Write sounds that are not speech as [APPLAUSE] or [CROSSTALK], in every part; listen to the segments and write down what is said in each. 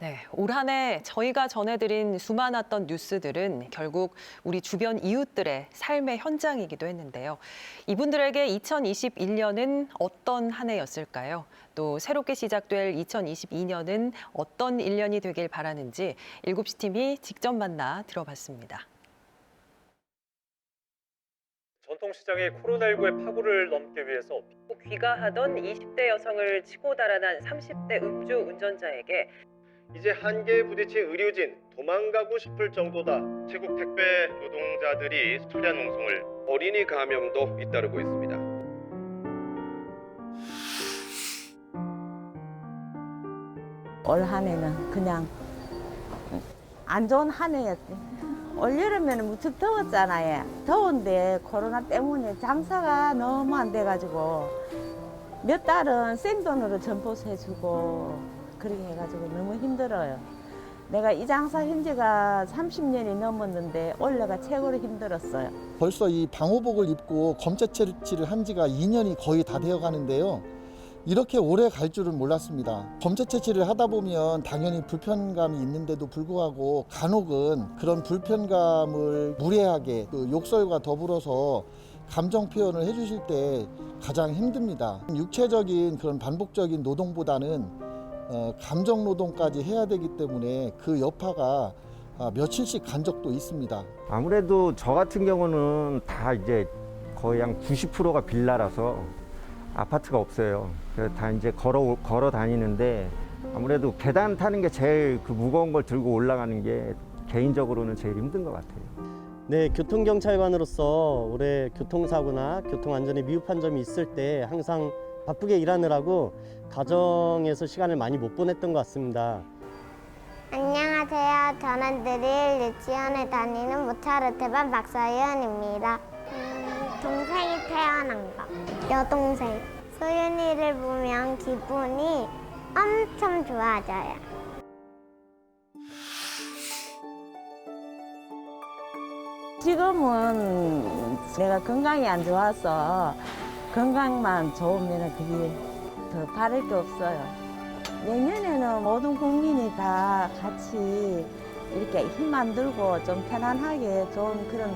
네, 올 한 해 저희가 전해드린 수많았던 뉴스들은 결국 우리 주변 이웃들의 삶의 현장이기도 했는데요. 이분들에게 2021년은 어떤 한 해였을까요? 또 새롭게 시작될 2022년은 어떤 1년이 되길 바라는지 7시 팀이 직접 만나 들어봤습니다. 전통시장이 코로나19의 파고를 넘기 위해서 귀가하던 20대 여성을 치고 달아난 30대 음주 운전자에게 이제 한계에 부딪힌 의료진 도망가고 싶을 정도다. 최국 택배 노동자들이 수련 농성을 어린이 감염도 잇따르고 있습니다. 올 한 해는 그냥 안 좋은 한 해였지. 올 여름에는 무척 더웠잖아요. 더운데 코로나 때문에 장사가 너무 안 돼가지고 몇 달은 생돈으로 전보세 해주고 그렇게 해가지고 너무 힘들어요. 내가 이 장사 한 지가 30년이 넘었는데 올해가 최고로 힘들었어요. 벌써 이 방호복을 입고 검체 채취를 한 지가 2년이 거의 다 되어 가는데요. 이렇게 오래 갈 줄은 몰랐습니다. 검체 채취를 하다 보면 당연히 불편감이 있는데도 불구하고 간혹은 그런 불편감을 무례하게 그 욕설과 더불어서 감정 표현을 해주실 때 가장 힘듭니다. 육체적인 그런 반복적인 노동보다는 어, 감정 노동까지 해야 되기 때문에 그 여파가 아, 며칠씩 간 적도 있습니다. 아무래도 저 같은 경우는 다 이제 거의 한 90%가 빌라라서 아파트가 없어요. 그래서 다 이제 걸어 걸어 다니는데 아무래도 계단 타는 게 제일 그 무거운 걸 들고 올라가는 게 개인적으로는 제일 힘든 것 같아요. 네, 교통경찰관으로서 올해 교통사고나 교통안전에 미흡한 점이 있을 때 항상 바쁘게 일하느라고 가정에서 시간을 많이 못 보냈던 것 같습니다. 안녕하세요. 저는 느릴 유치원에 다니는 모차르트반 박서연입니다. 음, 동생이 태어난 거. 여동생. 소윤이를 보면 기분이 엄청 좋아져요. 지금은 내가 건강이 안 좋아서 건강만 좋으면 그게 더 바랄 게 없어요. 내년에는 모든 국민이 다 같이 이렇게 힘 안 들고 좀 편안하게 좋은 그런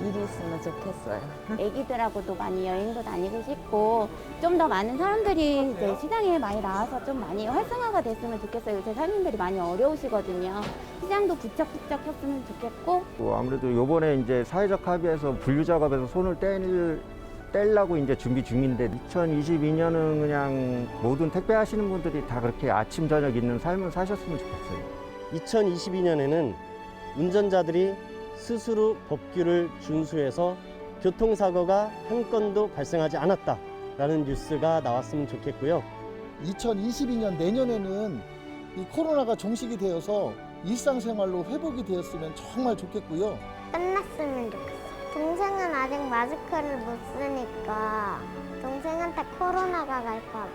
일이 있으면 좋겠어요. [LAUGHS] 애기들하고도 많이 여행도 다니고 싶고 좀 더 많은 사람들이 이제 시장에 많이 나와서 좀 많이 활성화가 됐으면 좋겠어요. 요새 살림들이 많이 어려우시거든요. 시장도 부쩍부쩍 했으면 좋겠고 또 아무래도 요번에 이제 사회적 합의에서 분류 작업에서 손을 뗄 떼려고 이제 준비 중인데 2022년은 그냥 모든 택배 하시는 분들이 다 그렇게 아침 저녁 있는 삶을 사셨으면 좋겠어요. 2022년에는 운전자들이 스스로 법규를 준수해서 교통사고가 한 건도 발생하지 않았다라는 뉴스가 나왔으면 좋겠고요. 2022년 내년에는 이 코로나가 종식이 되어서 일상생활로 회복이 되었으면 정말 좋겠고요. 끝났으면 좋겠어. 동생은 아직 마스크를 못 쓰니까 동생한테 코로나가 갈까 봐.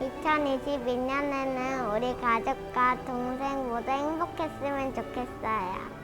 2022년에는 우리 가족과 동생 모두 행복했으면 좋겠어요.